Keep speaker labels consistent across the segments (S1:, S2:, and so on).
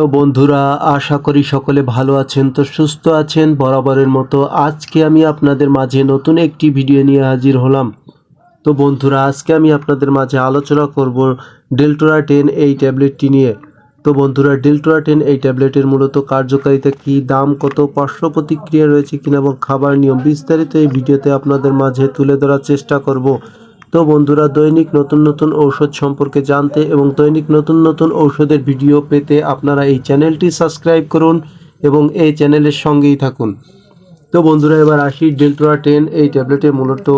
S1: তো বন্ধুরা, আশা করি সকলে ভালো আছেন তো সুস্থ আছেন। বরাবরের মতো আজকে আমি আপনাদের মাঝে নতুন একটি ভিডিও নিয়ে হাজির হলাম। তো বন্ধুরা, আজকে আমি আপনাদের মাঝে আলোচনা করব ডেলটোরা টেন এই ট্যাবলেটটি নিয়ে। তো বন্ধুরা, ডেলটোরা টেন এই ট্যাবলেটের মূলত কার্যকারিতা কি, দাম কত, পার্শ্ব প্রতিক্রিয়া রয়েছে কিনা এবং খাবার নিয়ম বিস্তারিত এই ভিডিওতে আপনাদের মাঝে তুলে ধরার চেষ্টা করব। তো বন্ধুরা, দৈনিক নতুন নতুন ঔষধ সম্পর্কে জানতে এবং দৈনিক নতুন নতুন ঔষধের ভিডিও পেতে আপনারা এই চ্যানেলটি সাবস্ক্রাইব করুন এবং এই চ্যানেলের সঙ্গেই থাকুন। তো বন্ধুরা, এবার আসি ডেলটোরা টেন, এই ট্যাবলেটের মূলত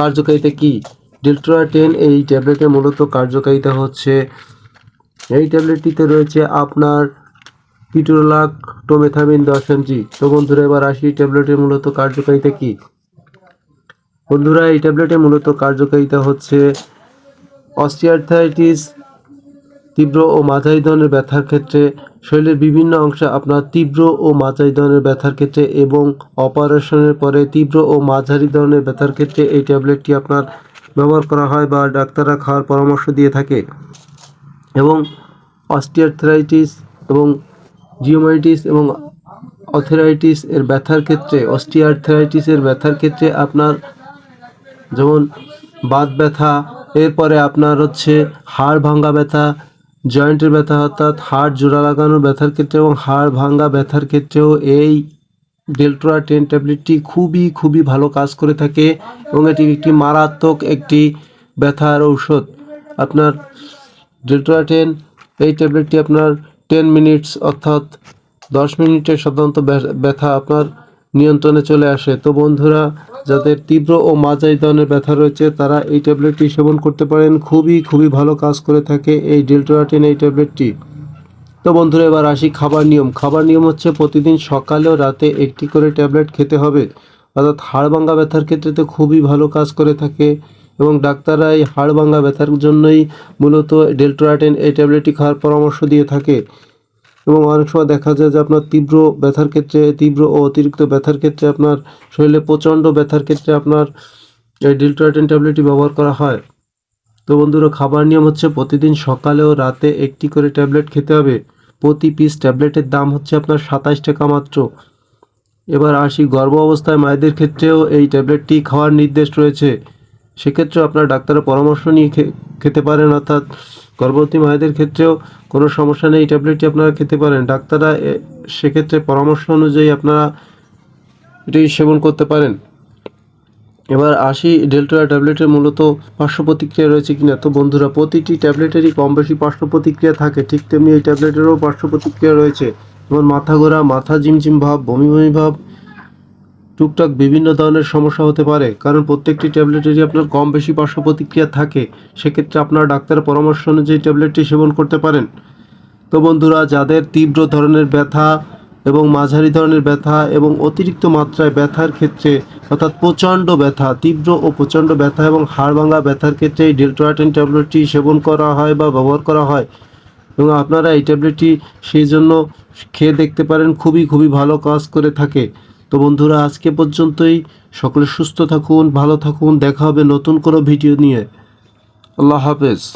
S1: কার্যকারিতা কি? ডেলটোরা টেন, এই ট্যাবলেটের মূলত কার্যকারিতা হচ্ছে, এই ট্যাবলেটটিতে রয়েছে আপনার পিটোলাক টোমেথামিন দশ এমজি। তো বন্ধুরা, এবার আসি ট্যাবলেটের মূলত কার্যকারিতা কি? বন্ধুরা, এই ট্যাবলেটের মূলত কার্যকারিতা হচ্ছে অস্টিয়ারথাইটিস তীব্র ও মাঝারি ধরনের ব্যথার ক্ষেত্রে, শরীরের বিভিন্ন অংশে আপনার তীব্র ও মাঝারি ধরনের ব্যথার ক্ষেত্রে এবং অপারেশনের পরে তীব্র ও মাঝারি ধরনের ব্যথার ক্ষেত্রে এই ট্যাবলেটটি আপনার ব্যবহার করা হয় বা ডাক্তাররা খাওয়ার পরামর্শ দিয়ে থাকে। এবং অস্টিয়ারথ্রাইটিস এবং জিওমাইটিস এবং অথেরাইটিস এর ব্যথার ক্ষেত্রে অস্টিয়ারথ্রাইটিসের ব্যথার ক্ষেত্রে আপনার যেমন বাত ব্যথা, এরপরে আপনার হচ্ছে হাড় ভাঙ্গা ব্যথা, জয়েন্টের ব্যথা অর্থাৎ হাড় জোড়া লাগানোর ব্যথার ক্ষেত্রে এবং হাড় ভাঙ্গা ব্যথার ক্ষেত্রেও এই ডেলট্রা টেন ট্যাবলেটটি খুবই খুবই ভালো কাজ করে থাকে এবং এটি একটি মারাত্মক একটি ব্যথার ঔষধ। আপনার ডেলট্রা টেন, এই ট্যাবলেটটি আপনার টেন মিনিটস অর্থাৎ দশ মিনিটে সাধারণত ব্যা- ব্যথা আপনার নিয়ন্ত্রণে চলে আসে। তো বন্ধুরা, যাদের তীব্র ও মাঝারি ধরনের ব্যথা রয়েছে, তারা এই ট্যাবলেটটি সেবন করতে পারেন। খুবই খুবই ভালো কাজ করে থাকে এই ডেলটোরাটিন এই ট্যাবলেটটি। তো বন্ধুরা, এবার আসি খাবার নিয়ম। খাবার নিয়ম হচ্ছে প্রতিদিন সকালে ও রাতে একটি করে ট্যাবলেট খেতে হবে। অর্থাৎ হাড় ভাঙ্গা ব্যথার ক্ষেত্রে তো খুবই ভালো কাজ করে থাকে এবং ডাক্তাররা এই হাড় ভাঙ্গা ব্যথার জন্যই মূলত ডেলটোরাটেন এই ট্যাবলেটটি খাওয়ার পরামর্শ দিয়ে থাকে। এবং অনেক সময় দেখা যায় যে আপনার তীব্র ব্যথার ক্ষেত্রে, তীব্র ও অতিরিক্ত ব্যথার ক্ষেত্রে আপনার শরীরে প্রচণ্ড ব্যথার ক্ষেত্রে আপনার, এই ডেলটোরাটেন ট্যাবলেটটি ব্যবহার করা হয়। তো বন্ধুরা, খাবার নিয়ম হচ্ছে প্রতিদিন সকালে ও রাতে একটি করে ট্যাবলেট খেতে হবে। প্রতি পিস ট্যাবলেটের দাম হচ্ছে আপনার সাতাশ টাকা মাত্র। এবার আসি গর্ভ অবস্থায় মায়েদের ক্ষেত্রেও এই ট্যাবলেটটি খাওয়ার নির্দেশ রয়েছে। সেক্ষেত্রেও আপনার ডাক্তারের পরামর্শ নিয়ে খেতে পারেন, অর্থাৎ গর্ভবতী মায়েদের ক্ষেত্রেও কোনো সমস্যা নেই, এই ট্যাবলেটটি আপনারা খেতে পারেন। ডাক্তাররা সেক্ষেত্রে পরামর্শ অনুযায়ী আপনারা এটি সেবন করতে পারেন। এবার আসি ডেল্টা ট্যাবলেটের মূলত পার্শ্ব প্রতিক্রিয়া রয়েছে কিনা। তো বন্ধুরা, প্রতিটি ট্যাবলেটেরই কম বেশি পার্শ্ব প্রতিক্রিয়া থাকে, ঠিক তেমনি এই ট্যাবলেটেরও পার্শ্ব প্রতিক্রিয়া রয়েছে। যেমন মাথা ঘোরা, মাথা ঝিমঝিম ভাব, বমি বমি ভাব টুকটাক বিভিন্ন ধরনের সমস্যা হতে পারে, কারণ প্রত্যেকটি ট্যাবলেটেরই আপনার কম বেশি পার্শ্ব প্রতিক্রিয়া থাকে। সেক্ষেত্রে আপনার ডাক্তারের পরামর্শ অনুযায়ী ট্যাবলেটটি সেবন করতে পারেন। তো বন্ধুরা, যাদের তীব্র ধরনের ব্যথা এবং মাঝারি ধরনের ব্যথা এবং অতিরিক্ত মাত্রায় ব্যথার ক্ষেত্রে, অর্থাৎ প্রচণ্ড ব্যথা, তীব্র ও প্রচণ্ড ব্যথা এবং হাড় ভাঙা ব্যথার ক্ষেত্রে এই ডেলটোরাটেন ট্যাবলেটটি সেবন করা হয় বা ব্যবহার করা হয় এবং আপনারা এই ট্যাবলেটটি সেই জন্য খেয়ে দেখতে পারেন, খুবই খুবই ভালো কাজ করে থাকে। তো বন্ধুরা, আজকে পর্যন্তই। সকলে সুস্থ থাকুন, ভালো থাকুন। দেখা হবে নতুন কোনো ভিডিও নিয়ে। আল্লাহ হাফেজ।